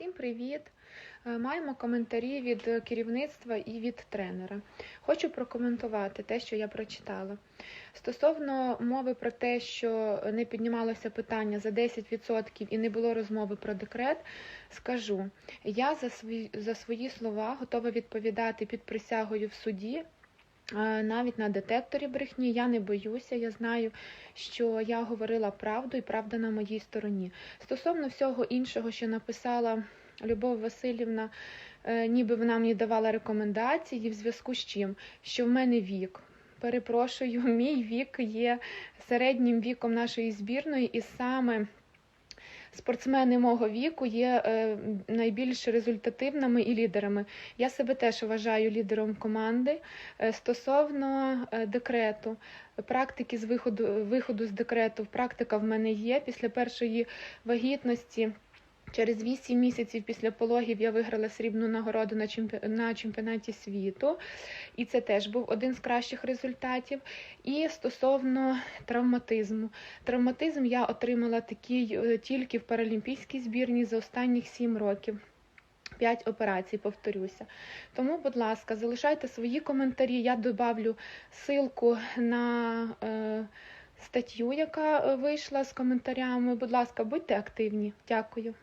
Всім привіт! Е, Маємо коментарі від керівництва і від тренера. Хочу прокоментувати те, що я прочитала. Стосовно мови про те, що не піднімалося питання за 10% і не було розмови про декрет, скажу, я за свої, за свої слова готова відповідати під присягою в суді. Навіть на детекторі брехні я не боюся. Я знаю, що я говорила правду і правда на моїй стороні. Стосовно всього іншого, що написала Любов Васильівна, е, ніби вона мені давала рекомендації в зв'язку з чим, що в мене вік. Перепрошую, мій вік є середнім віком нашої збірної, і саме спортсмени мого віку є е, найбільш результативними і лідерами. Я себе теж вважаю лідером команди. Е, Стосовно е, декрету, практики з виходу, виходу з декрету, практика в мене є після першої вагітності. Через 8 місяців після пологів я виграла срібну нагороду на, чемпі... на чемпіонаті світу, і це теж був один з кращих результатів. І стосовно травматизму, травматизм я отримала такий е, тільки в паралімпійській збірні за останніх 7 років. 5 операцій, повторюся. Тому, будь ласка, залишайте свої коментарі. Я добавлю ссылку на е, статтю, яка е, вийшла з коментарями. Будь ласка, будьте активні. Дякую.